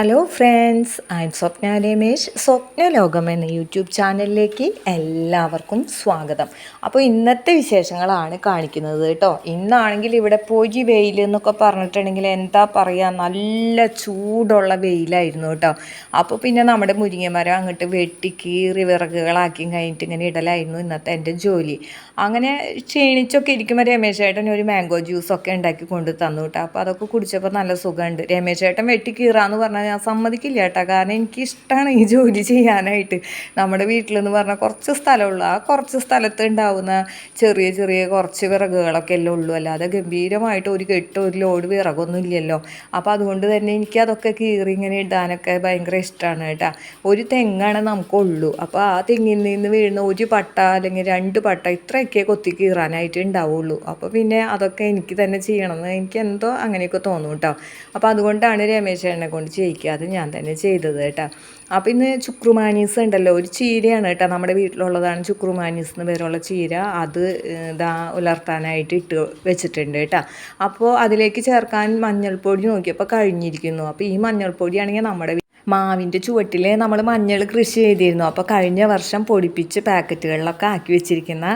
Hello friends I am Swapna Ramesh Swapna ലോകം എന്ന YouTube ചാനലിലേക്ക് എല്ലാവർക്കും സ്വാഗതം. അപ്പോൾ ഇന്നത്തെ വിശേഷങ്ങളാണ് കാണിക്കുന്നത് കേട്ടോ. ഇന്നാണെങ്കിൽ ഇവിടെ പോയി വെയിൽ എന്നൊക്കെ പറഞ്ഞിട്ടുണ്ടെങ്കിൽ എന്താ പറയുക നല്ല ചൂടുള്ള വെയിലായിരുന്നു കേട്ടോ. അപ്പോൾ പിന്നെ നമ്മുടെ മുരിങ്ങമരം അങ്ങോട്ട് വെട്ടി കീറി വിറകുകളാക്കി കഴിഞ്ഞിട്ട് ഇങ്ങനെ ഇടലായിരുന്നു ഇന്നത്തെ എന്റെ ജോലി. അങ്ങനെ ക്ഷീണിച്ചൊക്കെ ഇരിക്കുമ്പോൾ രമേശ് ചേട്ടൻ ഒരു മാംഗോ ജ്യൂസൊക്കെ ഉണ്ടാക്കി കൊണ്ട് തന്നു കേട്ടോ. അപ്പോൾ അതൊക്കെ കുടിച്ചപ്പോൾ നല്ല സുഖമുണ്ട്. രമേശ് ചേട്ടൻ വെട്ടി കീറാന്ന് പറഞ്ഞാൽ ഞാൻ സമ്മതിക്കില്ല കേട്ടോ. കാരണം എനിക്കിഷ്ടമാണ് ഈ ജോലി ചെയ്യാനായിട്ട്. നമ്മുടെ വീട്ടിലെന്ന് പറഞ്ഞാൽ കുറച്ച് സ്ഥലമുള്ളൂ. ആ കുറച്ച് സ്ഥലത്ത് ഉണ്ടാവുന്ന ചെറിയ ചെറിയ കുറച്ച് വിറകുകളൊക്കെ എല്ലാം ഉള്ളൂ. അല്ലാതെ ഗംഭീരമായിട്ട് ഒരു കെട്ട് ഒരു ലോഡ് വിറകൊന്നും ഇല്ലല്ലോ. അപ്പോൾ അതുകൊണ്ട് തന്നെ എനിക്ക് അതൊക്കെ കീറി ഇങ്ങനെ ഇടാനൊക്കെ ഭയങ്കര ഇഷ്ടമാണ് കേട്ടോ. ഒരു തെങ്ങാണ് നമുക്കുള്ളൂ. അപ്പോൾ ആ തെങ്ങിൽ നിന്ന് വീഴുന്ന ഒരു പട്ട അല്ലെങ്കിൽ രണ്ട് പട്ട ഇത്രയൊക്കെ കൊത്തി കീറാനായിട്ട് ഉണ്ടാവുള്ളൂ. അപ്പോൾ പിന്നെ അതൊക്കെ എനിക്ക് തന്നെ ചെയ്യണമെന്ന് എനിക്ക് എന്തോ അങ്ങനെയൊക്കെ തോന്നും കേട്ടോ. അപ്പോൾ അതുകൊണ്ടാണ് രമേശ് എന്നെ കൊണ്ട് ചെയ്യിക്കാതെ ഞാൻ തന്നെ ചെയ്തത് കേട്ടോ. അപ്പോൾ ഇന്ന് ചുക്രുമാനീസ് ഉണ്ടല്ലോ ഒരു ചീരയാണ് കേട്ടോ നമ്മുടെ വീട്ടിലുള്ളതാണ് ചുക്രുമാനീസ് എന്ന് പേരുള്ള ചീര. അത് ഇതാ ഉലർത്താനായിട്ട് ഇട്ട് വെച്ചിട്ടുണ്ട് കേട്ടോ. അപ്പോൾ അതിലേക്ക് ചേർക്കാൻ മഞ്ഞൾപ്പൊടി നോക്കിയപ്പോൾ കഴിഞ്ഞിരിക്കുന്നു. അപ്പോൾ ഈ മഞ്ഞൾപ്പൊടിയാണെങ്കിൽ നമ്മുടെ മാവിന്റെ ചുവട്ടിൽ നമ്മൾ മഞ്ഞൾ കൃഷി ചെയ്തിരുന്നു. അപ്പോൾ കഴിഞ്ഞ വർഷം പൊടിപ്പിച്ച് പാക്കറ്റുകളിലൊക്കെ ആക്കി വെച്ചിരിക്കുന്ന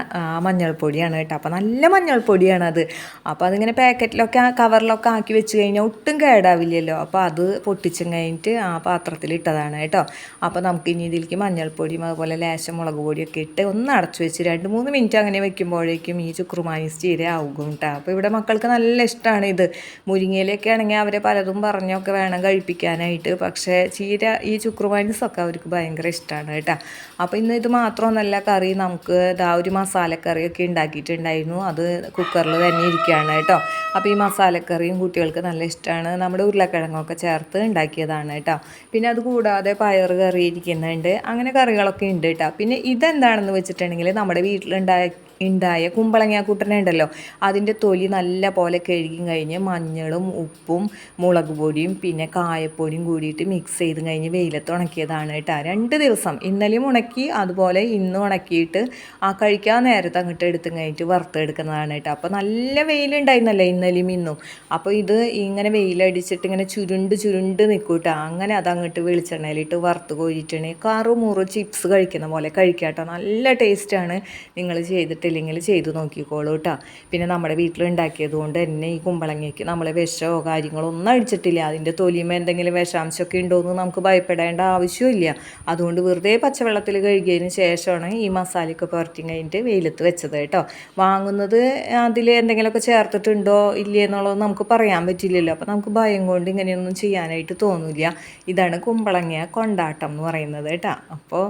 മഞ്ഞൾപ്പൊടിയാണ് കേട്ടോ. അപ്പോൾ നല്ല മഞ്ഞൾപ്പൊടിയാണ് അത്. അപ്പോൾ അതിങ്ങനെ പാക്കറ്റിലൊക്കെ കവറിലൊക്കെ ആക്കി വെച്ച് കഴിഞ്ഞാൽ ഒട്ടും കേടാവില്ലല്ലോ. അപ്പോൾ അത് പൊട്ടിച്ചും കഴിഞ്ഞിട്ട് ആ പാത്രത്തിൽ ഇട്ടതാണ് കേട്ടോ. അപ്പോൾ നമുക്ക് ഇനി ഇതിലേക്ക് മഞ്ഞൾപ്പൊടിയും അതുപോലെ ലേശം മുളക് പൊടിയൊക്കെ ഇട്ട് ഒന്ന് അടച്ചു വെച്ച് രണ്ട് മൂന്ന് മിനിറ്റ് അങ്ങനെ വെക്കുമ്പോഴേക്കും ഈ ചുക്രുമാനി ചീര ആകും കേട്ടോ അപ്പോൾ ഇവിടെ മക്കൾക്ക് നല്ല ഇഷ്ടമാണ് ഇത്. മുരിങ്ങയിലൊക്കെ ആണെങ്കിൽ അവരെ പലതും പറഞ്ഞൊക്കെ വേണം കഴിപ്പിക്കാനായിട്ട്. പക്ഷേ ചീര ഈ ചുക്രുമാനിസൊക്കെ അവർക്ക് ഭയങ്കര ഇഷ്ടമാണ് കേട്ടോ. അപ്പോൾ ഇന്ന് ഇത് മാത്രമൊന്നല്ല കറി നമുക്ക് ഇതാ ഒരു മസാലക്കറിയൊക്കെ ഉണ്ടാക്കിയിട്ടുണ്ടായിരുന്നു. അത് കുക്കറിൽ തന്നെ ഇരിക്കുകയാണ് കേട്ടോ. അപ്പോൾ ഈ മസാലക്കറിയും കുട്ടികൾക്ക് നല്ല ഇഷ്ടമാണ് നമ്മുടെ ഉരുളക്കിഴങ്ങൊക്കെ ചേർത്ത് ഉണ്ടാക്കിയതാണ് കേട്ടോ. പിന്നെ അത് കൂടാതെ പയർ കറി ഇരിക്കുന്നുണ്ട്. അങ്ങനെ കറികളൊക്കെ ഉണ്ട് കേട്ടോ. പിന്നെ ഇതെന്താണെന്ന് വെച്ചിട്ടുണ്ടെങ്കിൽ നമ്മുടെ വീട്ടിലുണ്ടായ ഉണ്ടായ കുമ്പളങ്ങാക്കൂട്ടനെ ഉണ്ടല്ലോ. അതിന്റെ തൊലി നല്ല പോലെ കഴുകി കഴിഞ്ഞ് മഞ്ഞളും ഉപ്പും മുളക് പൊടിയും പിന്നെ കായപ്പൊടിയും കൂടിയിട്ട് മിക്സ് ചെയ്ത് കഴിഞ്ഞ് വെയിലത്ത് ഉണക്കിയതാണ് കേട്ടോ. രണ്ട് ദിവസം ഇന്നലെയും ഉണക്കി അതുപോലെ ഇന്നും ഉണക്കിയിട്ട് ആ കഴിക്കാൻ നേരത്തെ അങ്ങോട്ട് എടുത്തു കഴിഞ്ഞിട്ട് വറുത്തെടുക്കുന്നതാണ് കേട്ടോ. അപ്പോൾ നല്ല വെയിലുണ്ടായിരുന്നല്ലേ ഇന്നലെയും ഇന്നും. അപ്പോൾ ഇത് ഇങ്ങനെ വെയിലടിച്ചിട്ട് ഇങ്ങനെ ചുരുണ്ട് ചുരുണ്ട് നിൽക്കും അങ്ങനെ അത് അങ്ങോട്ട് വെളിച്ചെണ്ണയിലിട്ട് വറുത്ത് കോരിയിട്ടുണ്ടെങ്കിൽ കാറു മുറു ചിപ്സ് കഴിക്കുന്ന പോലെ കഴിക്കാം കേട്ടോ. നല്ല ടേസ്റ്റാണ് നിങ്ങൾ ചെയ്തിട്ട് ഇഷ്ടമില്ലെങ്കിൽ ചെയ്തു നോക്കിക്കോളൂ കേട്ടോ പിന്നെ നമ്മുടെ വീട്ടിലുണ്ടാക്കിയത് കൊണ്ട് തന്നെ ഈ കുമ്പളങ്ങയ്ക്ക് നമ്മളെ വിഷമോ കാര്യങ്ങളോ ഒന്നും അടിച്ചിട്ടില്ല. അതിന്റെ തൊലിയുമ്പോൾ എന്തെങ്കിലും വിഷാംശമൊക്കെ ഉണ്ടോ എന്ന് നമുക്ക് ഭയപ്പെടേണ്ട ആവശ്യമില്ല അതുകൊണ്ട് വെറുതെ പച്ചവെള്ളത്തിൽ കഴുകിയതിന് ശേഷമാണ് ഈ മസാലയൊക്കെ പുരട്ടി കഴിഞ്ഞിട്ട് വെയിലത്ത് വെച്ചത് കേട്ടോ വാങ്ങുന്നത് അതിൽ എന്തെങ്കിലുമൊക്കെ ചേർത്തിട്ടുണ്ടോ ഇല്ലേ എന്നുള്ളത് നമുക്ക് പറയാൻ പറ്റില്ലല്ലോ. അപ്പോൾ നമുക്ക് ഭയം കൊണ്ട് ഇങ്ങനെയൊന്നും ചെയ്യാനായിട്ട് തോന്നില്ല. ഇതാണ് കുമ്പളങ്ങ കൊണ്ടാട്ടം എന്ന് പറയുന്നത് കേട്ടോ അപ്പോൾ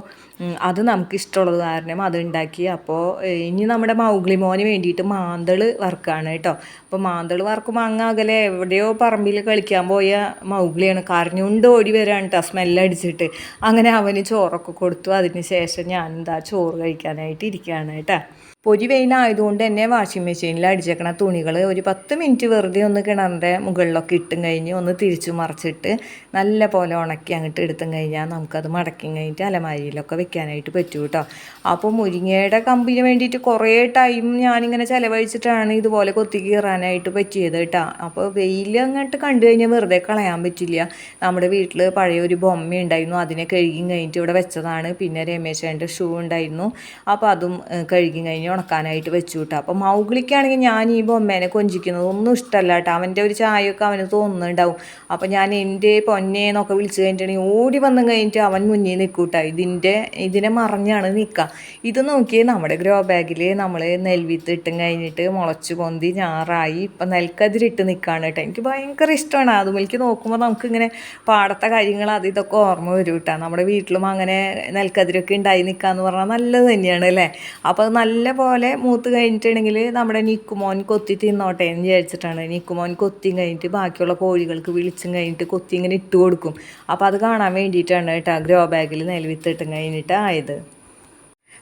അത് നമുക്ക് ഇഷ്ടമുള്ളത് കാരണം അത് ഉണ്ടാക്കി. അപ്പോൾ ഇനി നമ്മുടെ മൗഗ്ലി മോന് വേണ്ടിയിട്ട് മാന്തൾ വറുക്കാണ് കേട്ടോ. അപ്പോൾ മാന്തൾ വറുക്കുമ്പോൾ അങ്ങ് അകലെ എവിടെയോ പറമ്പിൽ കളിക്കാൻ പോയ മൗഗ്ലിയാണ്. കരഞ്ഞുകൊണ്ട് ഓടി വരാണ് കേട്ടോ സ്മെല്ലടിച്ചിട്ട് അങ്ങനെ അവന് ചോറൊക്കെ കൊടുത്തു. അതിന് ശേഷം ഞാൻ എന്താ ചോറ് കഴിക്കാനായിട്ട് ഇരിക്കുകയാണ് കേട്ടോ. പൊരി വെയിലായതുകൊണ്ട് തന്നെ വാഷിംഗ് മെഷീനിൽ അടിച്ചേക്കണ തുണികൾ ഒരു പത്ത് മിനിറ്റ് വെറുതെ ഒന്ന് കിണറിന്റെ മുകളിലൊക്കെ ഇട്ടും കഴിഞ്ഞ് ഒന്ന് തിരിച്ചു മറിച്ചിട്ട് നല്ല പോലെ ഉണക്കി അങ്ങോട്ട് എടുത്തും കഴിഞ്ഞാൽ നമുക്കത് മടക്കി കഴിഞ്ഞിട്ട് അലമാരിയിലൊക്കെ വെക്കാനായിട്ട് പറ്റും കേട്ടോ അപ്പോൾ മുരിങ്ങയുടെ കമ്പിന് വേണ്ടിയിട്ട് കുറേ ടൈം ഞാനിങ്ങനെ ചിലവഴിച്ചിട്ടാണ് ഇതുപോലെ കൊത്തി കീറാനായിട്ട് പറ്റിയത് കേട്ടോ. അപ്പോൾ വെയിൽ അങ്ങോട്ട് കണ്ടു കഴിഞ്ഞാൽ വെറുതെ കളയാൻ പറ്റില്ല. നമ്മുടെ വീട്ടിൽ പഴയ ഒരു ബൊമ്മ ഉണ്ടായിരുന്നു. അതിനെ കഴുകി കഴിഞ്ഞിട്ട് ഇവിടെ വെച്ചതാണ്. പിന്നെ രമേശേന്റെ ഷൂ ഉണ്ടായിരുന്നു. അപ്പോൾ അതും കഴുകി കഴിഞ്ഞ് ഉണക്കാനായിട്ട് വെച്ചു കേട്ടോ. അപ്പോൾ മൗഗ്ലിക്കാണെങ്കിൽ ഞാൻ ഈ ബൊമ്മേനെ കൊഞ്ചിക്കുന്നത് ഒന്നും ഇഷ്ടമല്ല കേട്ടോ. അവന്റെ ഒരു ചായയൊക്കെ അവന് തോന്നുന്നുണ്ടാവും. അപ്പോൾ ഞാൻ എന്റെ പൊന്നേന്നൊക്കെ വിളിച്ചു കഴിഞ്ഞിട്ടുണ്ടെങ്കിൽ ഓടി വന്നു കഴിഞ്ഞിട്ട് അവൻ മുന്നിൽ നിൽക്കൂട്ടോ ഇതിന്റെ ഇതിനെ മറിഞ്ഞാണ് നിൽക്കുക ഇത് നോക്കിയേ നമ്മുടെ ഗ്രോ ബാഗിൽ നമ്മൾ നെൽവിത്ത് ഇട്ടും കഴിഞ്ഞിട്ട് മുളച്ച് പൊന്തി ഞാറായി ഇപ്പം നെൽക്കതിരിട്ട് നിൽക്കുകയാണ് കേട്ടോ. എനിക്ക് ഭയങ്കര ഇഷ്ടമാണ്. അതുപോലെക്ക് നോക്കുമ്പോൾ നമുക്കിങ്ങനെ പാടത്തെ കാര്യങ്ങൾ അത് ഇതൊക്കെ ഓർമ്മ വരും കേട്ടോ. നമ്മുടെ വീട്ടിലും അങ്ങനെ നെൽക്കതിരൊക്കെ ഉണ്ടായി നിൽക്കുക എന്ന് പറഞ്ഞാൽ നല്ലത് തന്നെയാണ് അല്ലേ? അപ്പോൾ നല്ല പോലെ മൂത്ത് കഴിഞ്ഞിട്ടുണ്ടെങ്കിൽ നമ്മുടെ നിക്കുമോൻ കൊത്തി തിന്നോട്ടെ എന്ന് വിചാരിച്ചിട്ടാണ്. നിക്കുമോൻ കൊത്തി കഴിഞ്ഞിട്ട് ബാക്കിയുള്ള കോഴികൾക്ക് വിളിച്ചും കഴിഞ്ഞിട്ട് കൊത്തി ഇങ്ങനെ ഇട്ട് കൊടുക്കും. അപ്പോൾ അത് കാണാൻ വേണ്ടിയിട്ടാണ് കേട്ടോ ഗ്രോ ബാഗിൽ നെൽവിത്ത് ഇട്ടും കഴിഞ്ഞിട്ട് ആയത്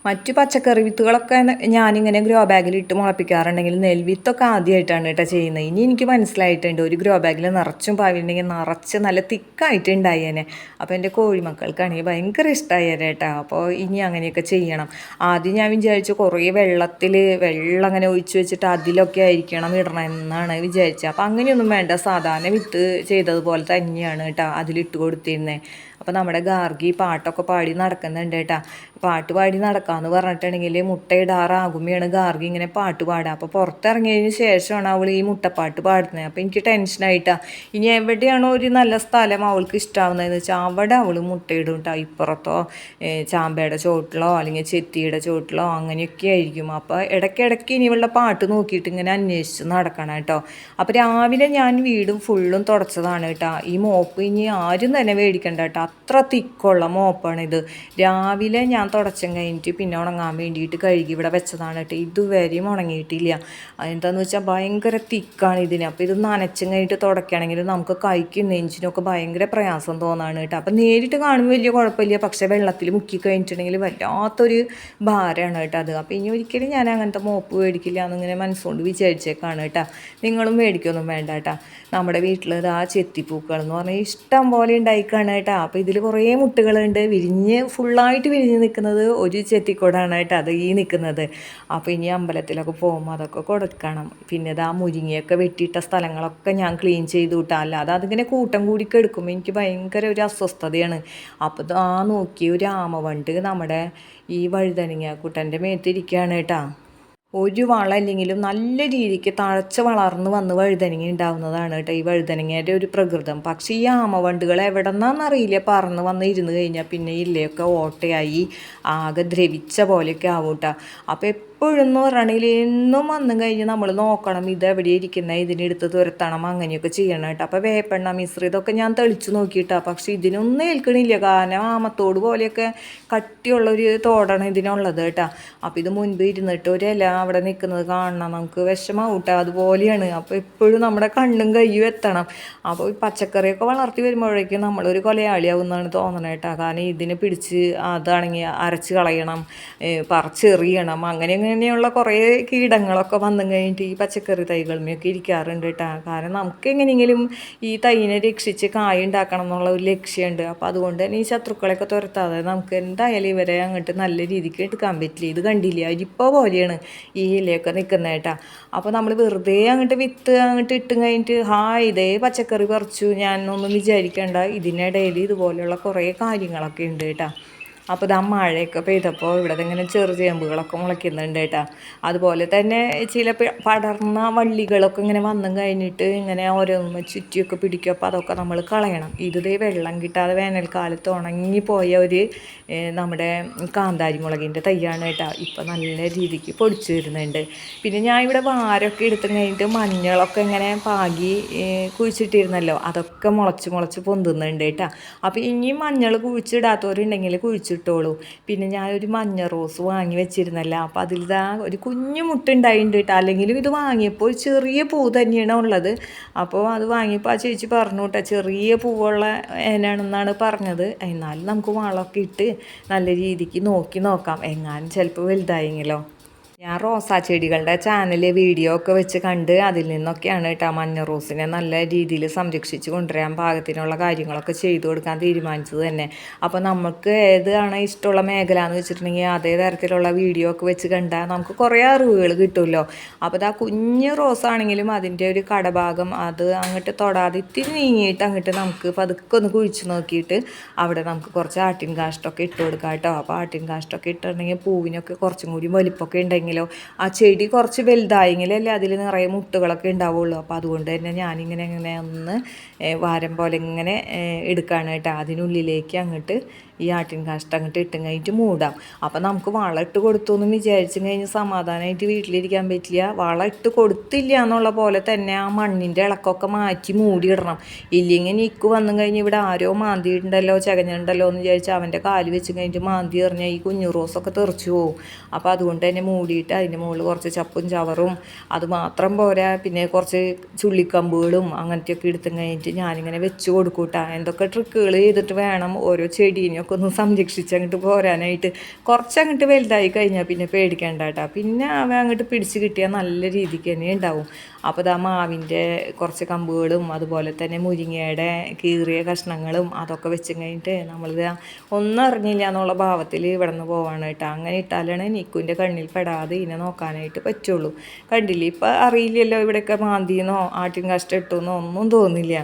മറ്റു പച്ചക്കറി വിത്തുകളൊക്കെ ഞാനിങ്ങനെ ഗ്രോ ബാഗിൽ ഇട്ട് മുളപ്പിക്കാറുണ്ടെങ്കിൽ നെൽവിത്തൊക്കെ ആദ്യമായിട്ടാണ് കേട്ടോ ചെയ്യുന്നത്. ഇനി എനിക്ക് മനസ്സിലായിട്ടുണ്ട് ഒരു ഗ്രോ ബാഗിൽ നിറച്ചും പാവിലുണ്ടെങ്കിൽ നിറച്ച് നല്ല തിക്കായിട്ട് ഉണ്ടായേനെ. അപ്പോൾ എന്റെ കോഴിമക്കൾക്കാണെങ്കിൽ ഭയങ്കര ഇഷ്ടമായേനെ കേട്ടോ. അപ്പോൾ ഇനി അങ്ങനെയൊക്കെ ചെയ്യണം. ആദ്യം ഞാൻ വിചാരിച്ചു കുറേ വെള്ളത്തിൽ വെള്ളം അങ്ങനെ ഒഴിച്ചു വെച്ചിട്ട് അതിലൊക്കെ ആയിരിക്കണം ഇടണം എന്നാണ് വിചാരിച്ചത്. അപ്പോൾ അങ്ങനെയൊന്നും വേണ്ട. സാധാരണ വിത്ത് ചെയ്തതുപോലെ തന്നെയാണ് കേട്ടോ അതിലിട്ട് കൊടുത്തിരുന്നത്. അപ്പോൾ നമ്മുടെ ഗാർഗി പാട്ടൊക്കെ പാടി നടക്കുന്നുണ്ട് കേട്ടാ. പാട്ട് പാടി നടക്കാന്ന് പറഞ്ഞിട്ടുണ്ടെങ്കിൽ മുട്ടയിടാറാകുമ്പോഴാണ് ഗാർഗി ഇങ്ങനെ പാട്ട് പാടുക അപ്പോൾ പുറത്തിറങ്ങിയതിന് ശേഷമാണ് അവൾ ഈ മുട്ടപ്പാട്ട് പാടുന്നത്. അപ്പോൾ എനിക്ക് ടെൻഷനായിട്ടാ ഇനി എവിടെയാണോ ഒരു നല്ല സ്ഥലം അവൾക്ക് ഇഷ്ടമാവുന്നതെന്ന് വെച്ചാൽ അവിടെ അവൾ മുട്ടയിടും കേട്ടോ. ഇപ്പുറത്തോ ചാമ്പയുടെ ചോട്ടിലോ അല്ലെങ്കിൽ ചെത്തിയുടെ ചോട്ടിലോ അങ്ങനെയൊക്കെ ആയിരിക്കും. അപ്പോൾ ഇടയ്ക്കിടയ്ക്ക് ഇനിയുള്ള പാട്ട് നോക്കിയിട്ട് ഇങ്ങനെ അന്വേഷിച്ച് നടക്കണം കേട്ടോ. അപ്പോൾ രാവിലെ ഞാൻ വീടും ഫുള്ളും തുടച്ചതാണ് കേട്ടോ. ഈ മോപ്പ് ഇനി ആരും തന്നെ മേടിക്കണ്ട കേട്ടോ. അത്ര തിക്കുള്ള മോപ്പാണിത് രാവിലെ ഞാൻ തുടച്ചും കഴിഞ്ഞിട്ട് പിന്നെ ഉണങ്ങാൻ വേണ്ടിയിട്ട് കഴുകി ഇവിടെ വെച്ചതാണ് കേട്ടോ. ഇതുവരെയും ഉണങ്ങിയിട്ടില്ല. എന്താന്ന് വെച്ചാൽ ഭയങ്കര തിക്കാണ് ഇതിന്. അപ്പോൾ ഇത് നനച്ചും കഴിഞ്ഞിട്ട് തുടക്കുകയാണെങ്കിൽ നമുക്ക് കൈക്കും നെഞ്ചിനൊക്കെ ഭയങ്കര പ്രയാസം തോന്നാണ് കേട്ടോ. അപ്പം നേരിട്ട് കാണുമ്പോൾ വലിയ കുഴപ്പമില്ല. പക്ഷേ വെള്ളത്തിൽ മുക്കി കഴിഞ്ഞിട്ടുണ്ടെങ്കിൽ വല്ലാത്തൊരു ഭാരമാണ് കേട്ടോ അത്. അപ്പോൾ ഇനി ഒരിക്കലും ഞാൻ അങ്ങനത്തെ മോപ്പ് മേടിക്കില്ല എന്നിങ്ങനെ മനസ്സുകൊണ്ട് വിചാരിച്ചേക്കാണ് കേട്ടോ. നിങ്ങളും മേടിക്കൊന്നും വേണ്ട കേട്ടോ. നമ്മുടെ വീട്ടിൽ ആ ചെത്തിപ്പൂക്കൾ എന്ന് പറഞ്ഞാൽ ഇഷ്ടം പോലെ ഉണ്ടായിക്കാണ് കേട്ടോ. അപ്പോൾ ഇതിൽ കുറേ മുട്ടുകളുണ്ട്. വിരിഞ്ഞ് ഫുള്ളായിട്ട് വിരിഞ്ഞ് നിൽക്കുന്നത് ഒരു ചെത്തിക്കൊടാണ് കേട്ടോ അത് ഈ നിൽക്കുന്നത് അപ്പോൾ ഇനി അമ്പലത്തിലൊക്കെ പോകുമ്പോൾ അതൊക്കെ കൊടുക്കണം. പിന്നെ ഇത് ആ മുരിങ്ങയൊക്കെ വെട്ടിയിട്ട സ്ഥലങ്ങളൊക്കെ ഞാൻ ക്ലീൻ ചെയ്ത് വിട്ടാൽ അല്ലാതെ അതിങ്ങനെ കൂട്ടം കൂടി കെടുക്കുമ്പോൾ എനിക്ക് ഭയങ്കര ഒരു അസ്വസ്ഥതയാണ്. അപ്പോൾ ആ നോക്കി ഒരു ആമവണ്ട് നമ്മുടെ ഈ വഴുതനങ്ങ കുട്ടന്റെ മേത്തിരിക്കുകയാണ് കേട്ടോ. ഒരു വളം ഇല്ലെങ്കിലും നല്ല രീതിക്ക് തഴച്ച് വളർന്ന് വന്ന് വഴുതനങ്ങ ഉണ്ടാവുന്നതാണ് കേട്ടോ ഈ വഴുതനങ്ങയുടെ ഒരു പ്രകൃതം. പക്ഷേ ഈ ആമവണ്ടുകൾ എവിടെ നിന്നാണെന്നറിയില്ല പറന്ന് വന്ന് ഇരുന്ന് കഴിഞ്ഞാൽ പിന്നെ ഇല്ലയൊക്കെ ഓട്ടയായി ആകെ ദ്രവിച്ച പോലെയൊക്കെ ആവും കേട്ടോ അപ്പോൾ എന്ന് പറയുകയാണെങ്കിൽ വന്നു കഴിഞ്ഞ് നമ്മൾ നോക്കണം ഇത് എവിടെ ഇരിക്കുന്ന ഇതിനെടുത്ത് തുരത്തണം അങ്ങനെയൊക്കെ ചെയ്യണം കേട്ടോ. അപ്പോൾ വേപ്പെണ്ണ മിശ്രി ഇതൊക്കെ ഞാൻ തെളിച്ച് നോക്കിയിട്ടാണ് പക്ഷേ ഇതിനൊന്നും ഏൽക്കണില്ല. കാരണം ആമത്തോട് പോലെയൊക്കെ കട്ടിയുള്ള ഒരു തോടാണ് ഇതിനുള്ളത് കേട്ടോ. അപ്പോൾ ഇത് മുൻപ് ഇരുന്നിട്ട് ഒരു ഇല അവിടെ നിൽക്കുന്നത് കാണണം. നമുക്ക് വിഷമാവും കേട്ടോ അതുപോലെയാണ്. അപ്പോൾ എപ്പോഴും നമ്മുടെ കണ്ണും കയ്യും എത്തണം. അപ്പോൾ ഈ പച്ചക്കറിയൊക്കെ വളർത്തി വരുമ്പോഴേക്കും നമ്മളൊരു കൊലയാളിയാവുന്നതാണ് തോന്നണം കേട്ടോ. കാരണം ഇതിനെ പിടിച്ച് അതാണെങ്കിൽ അരച്ച് കളയണം പറിച്ചെറിയണം അങ്ങനെ അങ്ങനെയുള്ള കുറേ കീടങ്ങളൊക്കെ വന്നു കഴിഞ്ഞിട്ട് ഈ പച്ചക്കറി തൈകളിലൊക്കെ ഇരിക്കാറുണ്ട് കേട്ടോ കാരണം നമുക്ക് എങ്ങനെയെങ്കിലും ഈ തൈനെ രക്ഷിച്ച് കായ ഉണ്ടാക്കണം എന്നുള്ള ഒരു ലക്ഷ്യമുണ്ട്. അപ്പോൾ അതുകൊണ്ട് തന്നെ ഈ ശത്രുക്കളെയൊക്കെ തുരത്താതെ നമുക്ക് എന്തായാലും ഇവരെ അങ്ങോട്ട് നല്ല രീതിക്ക് എടുക്കാൻ പറ്റില്ല. ഇത് കണ്ടില്ല? അരിപ്പ പോലെയാണ് ഈ ഇലയൊക്കെ നിൽക്കുന്നത് കേട്ടോ അപ്പോൾ നമ്മൾ വെറുതെ അങ്ങോട്ട് വിത്ത് അങ്ങോട്ട് ഇട്ടും കഴിഞ്ഞിട്ട് ഹായ് ഇതേ പച്ചക്കറി പറിച്ചു ഞാനൊന്നും വിചാരിക്കേണ്ട. ഇതിനിടയിൽ ഇതുപോലെയുള്ള കുറേ കാര്യങ്ങളൊക്കെ ഉണ്ട് കേട്ടോ അപ്പോൾ ഇതാ മഴയൊക്കെ പെയ്തപ്പോൾ ഇവിടെ ഇങ്ങനെ ചെറു ചേമ്പുകളൊക്കെ മുളയ്ക്കുന്നുണ്ട് കേട്ടോ. അതുപോലെ തന്നെ ചില പടർന്ന വള്ളികളൊക്കെ ഇങ്ങനെ വന്നും കഴിഞ്ഞിട്ട് ഇങ്ങനെ ഓരോന്ന് ചുറ്റിയൊക്കെ പിടിക്കും. അപ്പോൾ അതൊക്കെ നമ്മൾ കളയണം. ഇതേ വെള്ളം കിട്ടാതെ വേനൽക്കാലത്ത് ഉണങ്ങിപ്പോയ ഒരു നമ്മുടെ കാന്താരി മുളകിന്റെ തയ്യാണ് കേട്ടോ. ഇപ്പം നല്ല രീതിക്ക് പൊടിച്ചു വരുന്നുണ്ട്. പിന്നെ ഞാൻ ഇവിടെ വാരൊക്കെ എടുത്തു കഴിഞ്ഞിട്ട് മഞ്ഞളൊക്കെ ഇങ്ങനെ പാകി കുഴിച്ചിട്ടിരുന്നല്ലോ. അതൊക്കെ മുളച്ച് മുളച്ച് പൊന്തുന്നുണ്ട് കേട്ടോ. അപ്പോൾ ഇനിയും മഞ്ഞൾ കുഴിച്ചിടാത്തവരുണ്ടെങ്കിൽ കുഴിച്ചിട്ടോളൂ പിന്നെ ഞാനൊരു മഞ്ഞ റോസ് വാങ്ങി വെച്ചിരുന്നല്ല. അപ്പോൾ അതിലിതാ ഒരു കുഞ്ഞു മുട്ട ഉണ്ടായിട്ടുണ്ട് കേട്ടോ. അല്ലെങ്കിലും ഇത് വാങ്ങിയപ്പോൾ ഒരു ചെറിയ പൂ തന്നെയാണ് ഉള്ളത്. അപ്പോൾ അത് വാങ്ങിയപ്പോൾ ആ ചേച്ചി പറഞ്ഞു കേട്ടോ ചെറിയ പൂവുള്ള ഏനാണെന്നാണ് പറഞ്ഞത്. എന്നാലും നമുക്ക് വളമൊക്കെ ഇട്ട് നല്ല രീതിക്ക് നോക്കി നോക്കാം. എങ്ങാനും ചിലപ്പോൾ വലുതായെങ്കിലോ. ഞാൻ റോസാ ചെടികളുടെ ചാനൽ വീഡിയോ ഒക്കെ വെച്ച് കണ്ട് അതിൽ നിന്നൊക്കെയാണ് കേട്ടോ മഞ്ഞ റോസിനെ നല്ല രീതിയിൽ സംരക്ഷിച്ച് കൊണ്ടുവരാൻ പാകത്തിനുള്ള കാര്യങ്ങളൊക്കെ ചെയ്തു കൊടുക്കാൻ തീരുമാനിച്ചത് തന്നെ. അപ്പോൾ നമുക്ക് ഏതാണ് ഇഷ്ടമുള്ള മേഖല എന്ന് വെച്ചിട്ടുണ്ടെങ്കിൽ അതേ തരത്തിലുള്ള വീഡിയോ ഒക്കെ വെച്ച് കണ്ടാൽ നമുക്ക് കുറേ അറിവുകൾ കിട്ടുമല്ലോ. അപ്പോൾ ആ കുഞ്ഞ് റോസാണെങ്കിലും അതിന്റെ ഒരു കടഭാഗം അത് അങ്ങോട്ട് തൊടാതെ ഇത്തിരി നീങ്ങിയിട്ട് അങ്ങോട്ട് നമുക്ക് പതുക്കെ ഒന്ന് കുഴിച്ച് നോക്കിയിട്ട് അവിടെ നമുക്ക് കുറച്ച് ആട്ടിൻ കാഷ്ടമൊക്കെ ഇട്ട് കൊടുക്കാം കേട്ടോ. അപ്പോൾ ആട്ടിൻ കാഷ്ടമൊക്കെ ഇട്ടിട്ടുണ്ടെങ്കിൽ പൂവിനൊക്കെ കുറച്ചും കൂടി വലിപ്പമൊക്കെ ഉണ്ടെങ്കിലോ? ആ ചെടി കുറച്ച് വലുതായെങ്കിലല്ലേ അതിൽ നിറയെ മുട്ടുകളൊക്കെ ഉണ്ടാവുള്ളൂ. അപ്പോൾ അതുകൊണ്ട് തന്നെ ഞാനിങ്ങനെ ഇങ്ങനെ ഒന്ന് വാരം പോലെ ഇങ്ങനെ എടുക്കുകയാണ് കേട്ടോ അതിനുള്ളിലേക്ക് അങ്ങോട്ട് ഈ ആട്ടിൻ കാഷ്ടം അങ്ങോട്ട് ഇട്ടും കഴിഞ്ഞിട്ട് മൂടാം. അപ്പം നമുക്ക് വളം ഇട്ട് കൊടുത്തു എന്ന് വിചാരിച്ചു കഴിഞ്ഞ് സമാധാനമായിട്ട് വീട്ടിലിരിക്കാൻ പറ്റില്ല. വളം ഇട്ട് കൊടുത്തില്ല എന്നുള്ള പോലെ തന്നെ ആ മണ്ണിന്റെ ഇളക്കമൊക്കെ മാറ്റി മൂടിയിടണം. ഇല്ലെങ്കിൽ നിക്ക് വന്നു കഴിഞ്ഞ് ഇവിടെ ആരോ മാന്തിയിട്ടുണ്ടല്ലോ ചകഞ്ഞിട്ടുണ്ടല്ലോ എന്ന് വിചാരിച്ച് അവന്റെ കാൽ വെച്ച് കഴിഞ്ഞിട്ട് മാന്തി എറിഞ്ഞാൽ ഈ കുഞ്ഞു റോസൊക്കെ തെറിച്ചു പോകും അപ്പോൾ അതുകൊണ്ട് തന്നെ മൂടിയിട്ട് അതിന്റെ മുകളിൽ കുറച്ച് ചപ്പും ചവറും. അത് മാത്രം പോരാ. പിന്നെ കുറച്ച് ചുള്ളിക്കമ്പുകളും അങ്ങനത്തെയൊക്കെ എടുത്തും കഴിഞ്ഞിട്ട് ഞാനിങ്ങനെ വെച്ച് കൊടുക്കൂട്ടാ. എന്തൊക്കെ ട്രിക്കുകൾ ചെയ്തിട്ട് വേണം ഓരോ ചെടീനെയൊക്കെ അതിനൊക്കെ ഒന്ന് സംരക്ഷിച്ച് അങ്ങോട്ട് പോരാനായിട്ട് കുറച്ച് അങ്ങോട്ട് വലുതായി കഴിഞ്ഞാൽ പിന്നെ പേടിക്കേണ്ട കേട്ടോ പിന്നെ അവ അങ്ങോട്ട് പിടിച്ച് കിട്ടിയാൽ നല്ല രീതിക്ക് തന്നെ ഉണ്ടാവും അപ്പോൾ ആ മാവിന്റെ കുറച്ച് കമ്പുകളും അതുപോലെ തന്നെ മുരിങ്ങയുടെ കീറിയ കഷ്ണങ്ങളും അതൊക്കെ വെച്ച് കഴിഞ്ഞിട്ട് നമ്മളിത് ഒന്നും അറിഞ്ഞില്ല എന്നുള്ള ഭാവത്തിൽ ഇവിടെ നിന്ന് പോവാണ് കേട്ടോ. അങ്ങനെ ഇട്ടാലാണ് നിക്കുവിന്റെ കണ്ണിൽ പെടാതെ ഇതിനെ നോക്കാനായിട്ട് പറ്റുള്ളൂ. കണ്ടില്ലേ? ഇപ്പം അറിയില്ലല്ലോ ഇവിടെയൊക്കെ മാന്തിയെന്നോ ആട്ടിൻ കഷ്ടം ഇട്ടുന്നോ ഒന്നും തോന്നില്ല.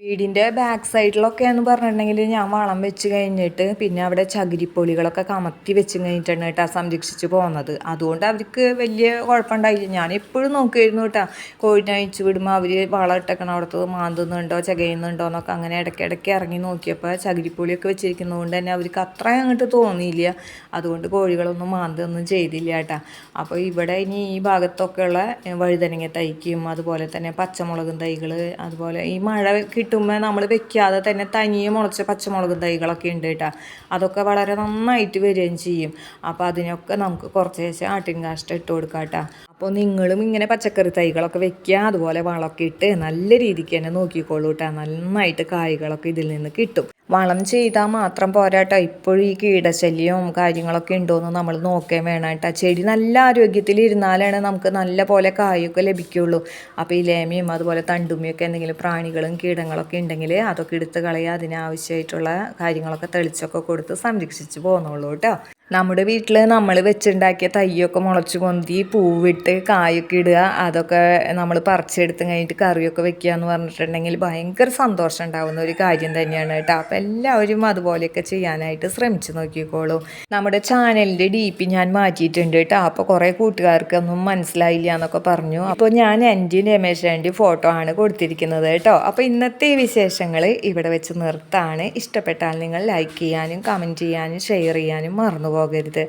വീടിന്റെ ബാക്ക് സൈഡിലൊക്കെ എന്ന് പറഞ്ഞിട്ടുണ്ടെങ്കിൽ ഞാൻ വളം വെച്ച് കഴിഞ്ഞിട്ട് പിന്നെ അവിടെ ചകിരിപ്പൊളികളൊക്കെ കമത്തി വെച്ച് കഴിഞ്ഞിട്ടാണ് കേട്ടോ സംരക്ഷിച്ച് പോകുന്നത് അതുകൊണ്ട് അവർക്ക് വലിയ കുഴപ്പമുണ്ടായില്ല. ഞാൻ എപ്പോഴും നോക്കിയിരുന്നു കേട്ടോ. കോഴിനെ അഴിച്ചു വിടുമ്പോൾ അവർ വളം ഇട്ടേക്കണം അവിടുത്തെ മാന്തുന്നുണ്ടോ ചകയുന്നുണ്ടോ എന്നൊക്കെ അങ്ങനെ ഇടയ്ക്കിടയ്ക്ക് ഇറങ്ങി നോക്കിയപ്പോൾ ചകിരിപ്പൊളിയൊക്കെ വെച്ചിരിക്കുന്നതുകൊണ്ട് തന്നെ അവർക്ക് അത്ര അങ്ങോട്ട് തോന്നിയില്ല. അതുകൊണ്ട് കോഴികളൊന്നും മാന്തൊന്നും ചെയ്തില്ല കേട്ടോ. അപ്പോൾ ഇവിടെ ഇനി ഈ ഭാഗത്തൊക്കെയുള്ള വഴുതനങ്ങ തൈക്കും അതുപോലെ തന്നെ പച്ചമുളകും തൈകൾ അതുപോലെ ഈ മഴ കിട്ടുമ്പോൾ നമ്മൾ വെക്കാതെ തന്നെ തനിയെ മുളച്ച പച്ചമുളക് തൈകളൊക്കെ ഉണ്ട് കേട്ടോ. അതൊക്കെ വളരെ നന്നായിട്ട് വരികയും ചെയ്യും. അപ്പോൾ അതിനൊക്കെ നമുക്ക് കുറച്ച് ശേഷം ആട്ടിൻ കാഷ്ടം ഇട്ട് കൊടുക്കാം കേട്ടോ അപ്പോൾ നിങ്ങളും ഇങ്ങനെ പച്ചക്കറി തൈകളൊക്കെ വെക്കുക അതുപോലെ വളമൊക്കെ ഇട്ട് നല്ല രീതിക്ക് തന്നെ നോക്കിക്കോളൂ കേട്ടോ നന്നായിട്ട് കായ്കളൊക്കെ ഇതിൽ നിന്ന് കിട്ടും. വളം ചെയ്താൽ മാത്രം പോരാട്ടോ ഇപ്പോഴും ഈ കീടശല്യവും കാര്യങ്ങളൊക്കെ ഉണ്ടോയെന്ന് നമ്മൾ നോക്കേം വേണം കേട്ടോ ചെടി നല്ല ആരോഗ്യത്തിൽ ഇരുന്നാലാണ് നമുക്ക് നല്ല പോലെ കായൊക്കെ ലഭിക്കുള്ളൂ. അപ്പോൾ ഈ ലേമയും അതുപോലെ തണ്ടുമ്മയൊക്കെ എന്തെങ്കിലും പ്രാണികളും കീടങ്ങളൊക്കെ ഉണ്ടെങ്കിൽ അതൊക്കെ എടുത്ത് കളയുക അതിനാവശ്യമായിട്ടുള്ള കാര്യങ്ങളൊക്കെ തെളിച്ചൊക്കെ കൊടുത്ത് സംരക്ഷിച്ച് പോകുന്നുള്ളൂ കേട്ടോ നമ്മുടെ വീട്ടിൽ നമ്മൾ വെച്ചുണ്ടാക്കിയ തയ്യൊക്കെ മുളച്ച് പൊന്തി പൂവിട്ട് കായൊക്കെ ഇടുക അതൊക്കെ നമ്മൾ പറിച്ചെടുത്ത് കഴിഞ്ഞിട്ട് കറിയൊക്കെ വെക്കുക എന്ന് പറഞ്ഞിട്ടുണ്ടെങ്കിൽ ഭയങ്കര സന്തോഷം ഉണ്ടാകുന്ന ഒരു കാര്യം തന്നെയാണ് കേട്ടോ. അപ്പോൾ എല്ലാവരും അതുപോലെയൊക്കെ ചെയ്യാനായിട്ട് ശ്രമിച്ചു നോക്കിക്കോളൂ. നമ്മുടെ ചാനലിന്റെ ഡി പി ഞാൻ മാറ്റിയിട്ടുണ്ട് കേട്ടോ. അപ്പോൾ കുറേ കൂട്ടുകാർക്കൊന്നും മനസ്സിലായില്ല എന്നൊക്കെ പറഞ്ഞു. അപ്പോൾ ഞാൻ എന്റെ രമേശന്റെ ഫോട്ടോ ആണ് കൊടുത്തിരിക്കുന്നത് കേട്ടോ. അപ്പോൾ ഇന്നത്തെ വിശേഷങ്ങൾ ഇവിടെ വെച്ച് നിർത്താണ്. ഇഷ്ടപ്പെട്ടാൽ നിങ്ങൾ ലൈക്ക് ചെയ്യാനും കമന്റ് ചെയ്യാനും ഷെയർ ചെയ്യാനും മറന്നു പോകരുത്.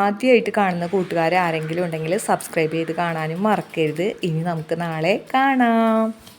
ആദ്യമായിട്ട് കാണുന്ന കൂട്ടുകാരെ ആരെങ്കിലും ഉണ്ടെങ്കിൽ സബ്സ്ക്രൈബ് ചെയ്ത് കാണാനും മറക്കരുത്. ഇനി നമുക്ക് നാളെ കാണാം.